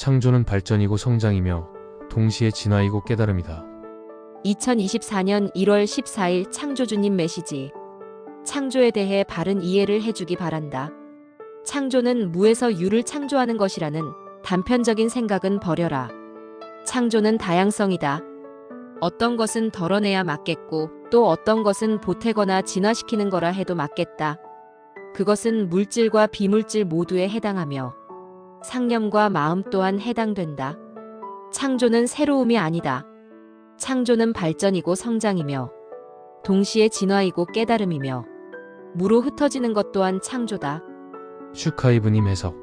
창조는 발전이고 성장이며 동시에 진화이고 깨달음이다. 2024년 1월 14일 창조주님 메시지. 창조에 대해 바른 이해를 해주기 바란다. 창조는 무에서 유를 창조하는 것이라는 단편적인 생각은 버려라. 창조는 다양성이다. 어떤 것은 덜어내야 맞겠고 또 어떤 것은 보태거나 진화시키는 거라 해도 맞겠다. 그것은 물질과 비물질 모두에 해당하며 상념과 마음 또한 해당된다. 창조는 새로움이 아니다. 창조는 발전이고 성장이며 동시에 진화이고 깨달음이며 무로 흩어지는 것 또한 창조다. 슈카이브님 해석.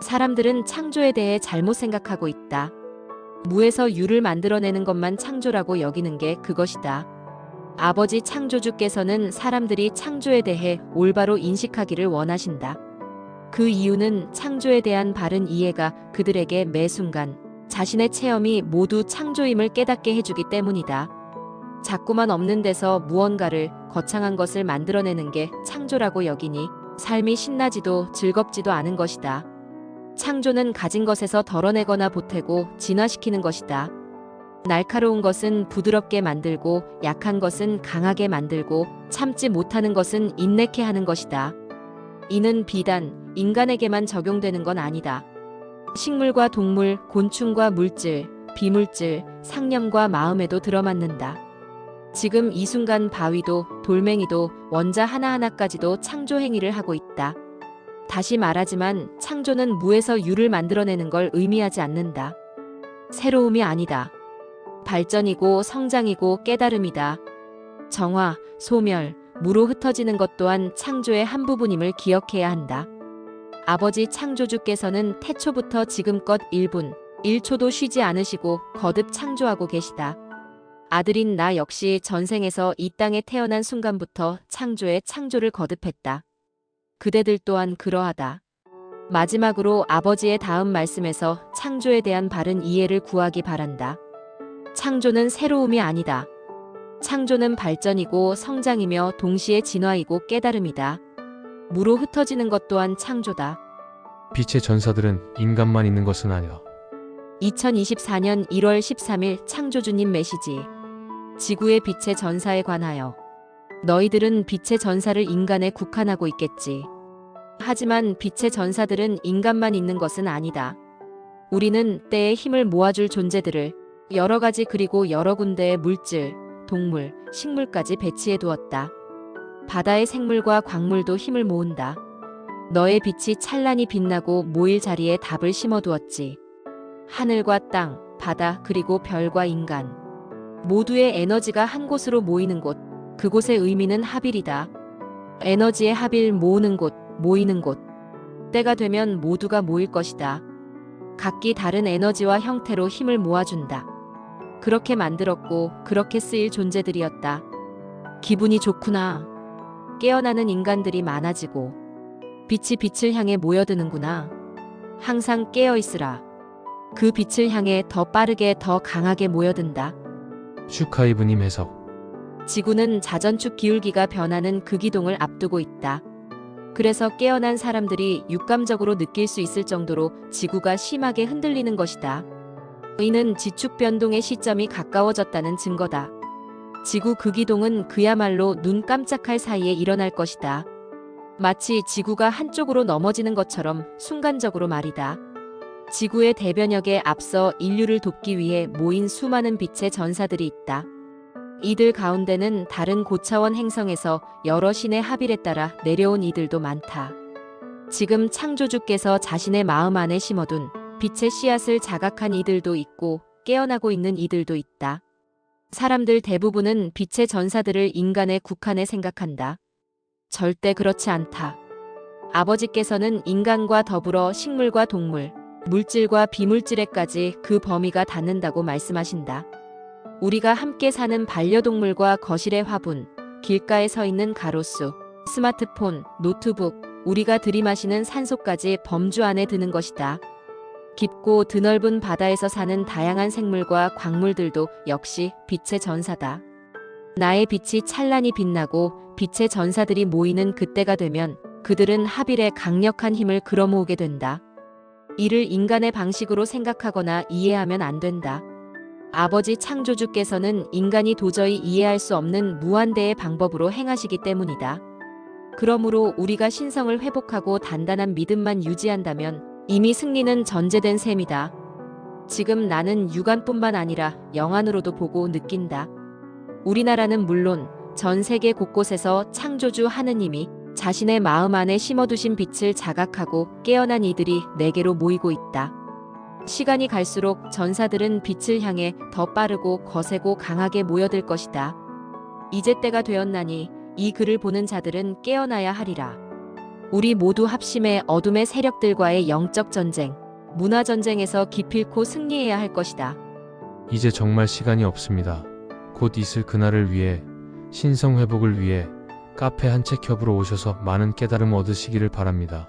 사람들은 창조에 대해 잘못 생각하고 있다. 무에서 유를 만들어내는 것만 창조라고 여기는 게 그것이다. 아버지 창조주께서는 사람들이 창조에 대해 올바로 인식하기를 원하신다. 그 이유는 창조에 대한 바른 이해가 그들에게 매 순간 자신의 체험이 모두 창조임을 깨닫게 해주기 때문이다. 자꾸만 없는 데서 무언가를 거창한 것을 만들어내는 게 창조라고 여기니 삶이 신나지도 즐겁지도 않은 것이다. 창조는 가진 것에서 덜어내거나 보태고 진화시키는 것이다. 날카로운 것은 부드럽게 만들고 약한 것은 강하게 만들고 참지 못하는 것은 인내케 하는 것이다. 이는 비단 인간에게만 적용되는 건 아니다. 식물과 동물, 곤충과 물질, 비물질, 상념과 마음에도 들어맞는다. 지금 이 순간 바위도 돌멩이도 원자 하나하나까지도 창조 행위를 하고 있다. 다시 말하지만 창조는 무에서 유를 만들어내는 걸 의미하지 않는다. 새로움이 아니다. 발전이고 성장이고 깨달음이다. 정화, 소멸, 무로 흩어지는 것 또한 창조의 한 부분임을 기억해야 한다. 아버지 창조주께서는 태초부터 지금껏 1분, 1초도 쉬지 않으시고 거듭 창조하고 계시다. 아들인 나 역시 전생에서 이 땅에 태어난 순간부터 창조의 창조를 거듭했다. 그대들 또한 그러하다. 마지막으로 아버지의 다음 말씀에서 창조에 대한 바른 이해를 구하기 바란다. 창조는 새로움이 아니다. 창조는 발전이고 성장이며 동시에 진화이고 깨달음이다. 무로 흩어지는 것 또한 창조다. 빛의 전사들은 인간만 있는 것은 아니다. 2024년 1월 13일 창조주님 메시지. 지구의 빛의 전사에 관하여. 너희들은 빛의 전사를 인간에 국한하고 있겠지. 하지만 빛의 전사들은 인간만 있는 것은 아니다. 우리는 때에 힘을 모아줄 존재들을 여러 가지 그리고 여러 군데의 물질, 동물, 식물까지 배치해 두었다. 바다의 생물과 광물도 힘을 모은다. 너의 빛이 찬란히 빛나고 모일 자리에 답을 심어 두었지. 하늘과 땅, 바다, 그리고 별과 인간. 모두의 에너지가 한 곳으로 모이는 곳. 그곳의 의미는 합일이다. 에너지의 합일 모으는 곳, 모이는 곳. 때가 되면 모두가 모일 것이다. 각기 다른 에너지와 형태로 힘을 모아준다. 그렇게 만들었고 그렇게 쓰일 존재들이었다. 기분이 좋구나. 깨어나는 인간들이 많아지고 빛이 빛을 향해 모여드는구나. 항상 깨어 있으라. 그 빛을 향해 더 빠르게 더 강하게 모여든다. 슈카이브님 해석. 지구는 자전축 기울기가 변하는 그 기동을 앞두고 있다. 그래서 깨어난 사람들이 육감적으로 느낄 수 있을 정도로 지구가 심하게 흔들리는 것이다. 이는 지축 변동의 시점이 가까워졌다는 증거다. 지구 그 기동은 그야말로 눈 깜짝할 사이에 일어날 것이다. 마치 지구가 한쪽으로 넘어지는 것처럼 순간적으로 말이다. 지구의 대변역에 앞서 인류를 돕기 위해 모인 수많은 빛의 전사들이 있다. 이들 가운데는 다른 고차원 행성에서 여러 신의 합일에 따라 내려온 이들도 많다. 지금 창조주께서 자신의 마음 안에 심어둔 빛의 씨앗을 자각한 이들도 있고 깨어나고 있는 이들도 있다. 사람들 대부분은 빛의 전사들을 인간의 국한에 생각한다. 절대 그렇지 않다. 아버지께서는 인간과 더불어 식물과 동물, 물질과 비물질에까지 그 범위가 닿는다고 말씀하신다. 우리가 함께 사는 반려동물과 거실의 화분, 길가에 서 있는 가로수, 스마트폰, 노트북, 우리가 들이마시는 산소까지 범주 안에 드는 것이다. 깊고 드넓은 바다에서 사는 다양한 생물과 광물들도 역시 빛의 전사다. 나의 빛이 찬란히 빛나고 빛의 전사들이 모이는 그때가 되면 그들은 하빌의 강력한 힘을 끌어모으게 된다. 이를 인간의 방식으로 생각하거나 이해하면 안 된다. 아버지 창조주께서는 인간이 도저히 이해할 수 없는 무한대의 방법으로 행하시기 때문이다. 그러므로 우리가 신성을 회복하고 단단한 믿음만 유지한다면 이미 승리는 전제된 셈이다. 지금 나는 육안뿐만 아니라 영안으로도 보고 느낀다. 우리나라는 물론 전 세계 곳곳에서 창조주 하느님이 자신의 마음 안에 심어두신 빛을 자각하고 깨어난 이들이 내게로 모이고 있다. 시간이 갈수록 전사들은 빛을 향해 더 빠르고 거세고 강하게 모여들 것이다. 이제 때가 되었나니 이 글을 보는 자들은 깨어나야 하리라. 우리 모두 합심해 어둠의 세력들과의 영적 전쟁, 문화 전쟁에서 기필코 승리해야 할 것이다. 이제 정말 시간이 없습니다. 곧 있을 그날을 위해 신성 회복을 위해 카페 한 책 협으로 오셔서 많은 깨달음 얻으시기를 바랍니다.